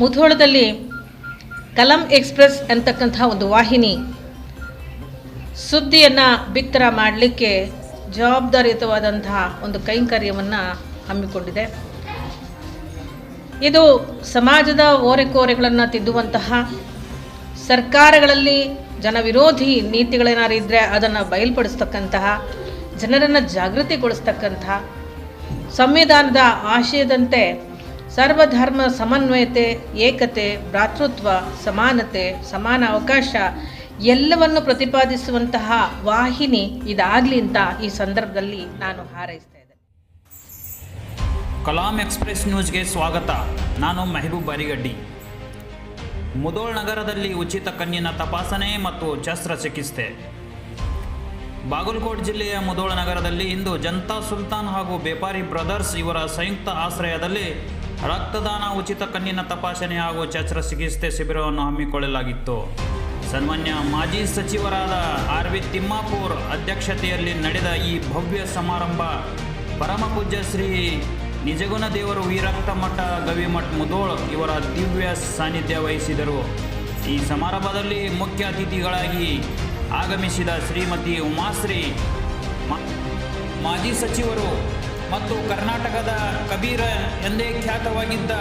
ಮುಧೋಳದಲ್ಲಿ ಕಲಂ ಎಕ್ಸ್ಪ್ರೆಸ್ ಅಂತಕ್ಕಂಥ ಒಂದು ವಾಹಿನಿ ಸುದ್ದಿಯನ್ನು ಬಿತ್ತರ ಮಾಡಲಿಕ್ಕೆ ಜವಾಬ್ದಾರಿಯುತವಾದಂತಹ ಒಂದು ಕೈಂಕರ್ಯವನ್ನು ಹಮ್ಮಿಕೊಂಡಿದೆ. ಇದು ಸಮಾಜದ ಓರೆಕೋರೆಗಳನ್ನು ತಿದ್ದುವಂತಹ ಸರ್ಕಾರಗಳಲ್ಲಿ ಜನವಿರೋಧಿ ನೀತಿಗಳೇನಾದ್ರು ಇದ್ದರೆ ಅದನ್ನು ಬಯಲ್ಪಡಿಸ್ತಕ್ಕಂತಹ, ಜನರನ್ನು ಜಾಗೃತಿಗೊಳಿಸ್ತಕ್ಕಂತಹ ಸಂವಿಧಾನದ ಆಶಯದಂತೆ ಸರ್ವಧರ್ಮ ಸಮನ್ವಯತೆ, ಏಕತೆ, ಭ್ರಾತೃತ್ವ, ಸಮಾನತೆ, ಸಮಾನ ಅವಕಾಶ ಎಲ್ಲವನ್ನು ಪ್ರತಿಪಾದಿಸುವಂತಹ ವಾಹಿನಿ ಇದಾಗಲಿ ಅಂತ ಈ ಸಂದರ್ಭದಲ್ಲಿ ನಾನು ಹಾರೈಸ್ತಾ ಇದ್ದೇನೆ. ಕಲಾಂ ಎಕ್ಸ್ಪ್ರೆಸ್ ನ್ಯೂಸ್ಗೆ ಸ್ವಾಗತ. ನಾನು ಮೆಹಬೂಬ್ ಬಾರಿಗಡ್ಡಿ. ಮುದೋಳ್ ನಗರದಲ್ಲಿ ಉಚಿತ ಕಣ್ಣಿನ ತಪಾಸಣೆ ಮತ್ತು ಶಸ್ತ್ರಚಿಕಿತ್ಸೆ. ಬಾಗಲಕೋಟ್ ಜಿಲ್ಲೆಯ ಮುದೋಳ ನಗರದಲ್ಲಿ ಇಂದು ಜನತಾ ಸುಲ್ತಾನ್ ಹಾಗೂ ಬೇಪಾರಿ ಬ್ರದರ್ಸ್ ಇವರ ಸಂಯುಕ್ತ ಆಶ್ರಯದಲ್ಲಿ ರಕ್ತದಾನ ಉಚಿತ ಕಣ್ಣಿನ ತಪಾಸಣೆ ಹಾಗೂ ಶಸ್ತ್ರಚಿಕಿತ್ಸೆ ಶಿಬಿರವನ್ನು ಹಮ್ಮಿಕೊಳ್ಳಲಾಗಿತ್ತು. ಸನ್ಮಾನ್ಯ ಮಾಜಿ ಸಚಿವರಾದ ಆರ್ ವಿ ತಿಮ್ಮಾಪೂರ್ ಅಧ್ಯಕ್ಷತೆಯಲ್ಲಿ ನಡೆದ ಈ ಭವ್ಯ ಸಮಾರಂಭ ಪರಮಪೂಜ್ಯ ಶ್ರೀ ನಿಜಗುಣ ದೇವರು ವೀರಕ್ತ ಮಠ ಗವಿಮಠ್ ಮುದೋಳ್ ಇವರ ದಿವ್ಯ ಸಾನ್ನಿಧ್ಯ ವಹಿಸಿದರು. ಈ ಸಮಾರಂಭದಲ್ಲಿ ಮುಖ್ಯ ಅತಿಥಿಗಳಾಗಿ ಆಗಮಿಸಿದ ಶ್ರೀಮತಿ ಉಮಾಶ್ರೀ ಮಾಜಿ ಸಚಿವರು ಮತ್ತು ಕರ್ನಾಟಕದ ಕಬೀರ ಎಂದೇ ಖ್ಯಾತವಾಗಿದ್ದ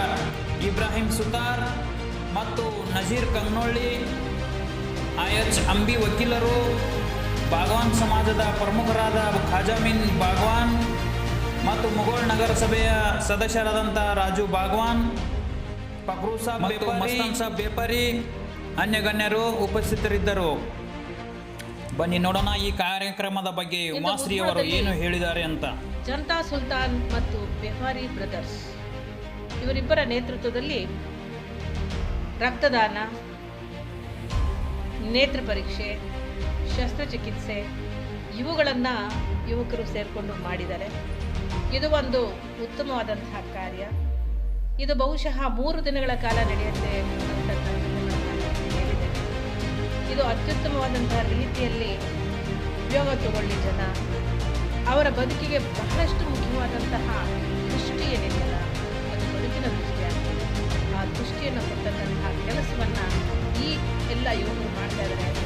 ಇಬ್ರಾಹಿಂ ಸುತಾರ್ ಮತ್ತು ನಜೀರ್ ಕಂಗ್ನೊಳ್ಳಿ ಐ ಎಚ್ ಅಂಬಿ ವಕೀಲರು ಬಾಗವಾನ್ ಸಮಾಜದ ಪ್ರಮುಖರಾದ ಖಾಜಾಮಿನ್ ಬಾಗವಾನ್ ಮತ್ತು ಮುಗೋಳ್ ನಗರಸಭೆಯ ಸದಸ್ಯರಾದಂಥ ರಾಜು ಬಾಗವಾನ್ ಪಕ್ರೂ ಸಾಬ್ ಮತ್ತು ಮಸ್ತಾನ್ ಸಾಬ್ ಬೇಪಾರಿ ಅನ್ಯಗಣ್ಯರು ಉಪಸ್ಥಿತರಿದ್ದರು. ಬನ್ನಿ ನೋಡೋಣ ಈ ಕಾರ್ಯಕ್ರಮದ ಬಗ್ಗೆ ಉಮಾಶ್ರೀ ಅವರು ಏನು ಹೇಳಿದ್ದಾರೆ ಅಂತ. ಜನತಾ ಸುಲ್ತಾನ್ ಮತ್ತು ಬೆಹಾರಿ ಬ್ರದರ್ಸ್. ಇವರಿಬ್ಬರ ನೇತೃತ್ವದಲ್ಲಿ ರಕ್ತದಾನ ನೇತ್ರ ಪರೀಕ್ಷೆ ಶಸ್ತ್ರಚಿಕಿತ್ಸೆ ಇವುಗಳನ್ನು ಯುವಕರು ಸೇರಿಕೊಂಡು ಮಾಡಿದ್ದಾರೆ. ಇದು ಒಂದು ಉತ್ತಮವಾದಂತಹ ಕಾರ್ಯ. ಇದು ಬಹುಶಃ ಮೂರು ದಿನಗಳ ಕಾಲ ನಡೆಯುತ್ತೆ ಇದು ಅತ್ಯುತ್ತಮವಾದಂತಹ ರೀತಿಯಲ್ಲಿ ಉಪಯೋಗ ತಗೊಳ್ಳಿ ಜನ. ಅವರ ಬದುಕಿಗೆ ಬಹಳಷ್ಟು ಮುಖ್ಯವಾದಂತಹ ದೃಷ್ಟಿ ಏನಿದೆಯಲ್ಲ, ಅದು ಬದುಕಿನ ದೃಷ್ಟಿಯಾಗಿದೆ ಆ ದೃಷ್ಟಿಯನ್ನು ಕೊಟ್ಟಂತಹ ಕೆಲಸವನ್ನು ಈ ಎಲ್ಲ ಯುವಕರು ಮಾಡ್ತಾ ಇದ್ದಾರೆ.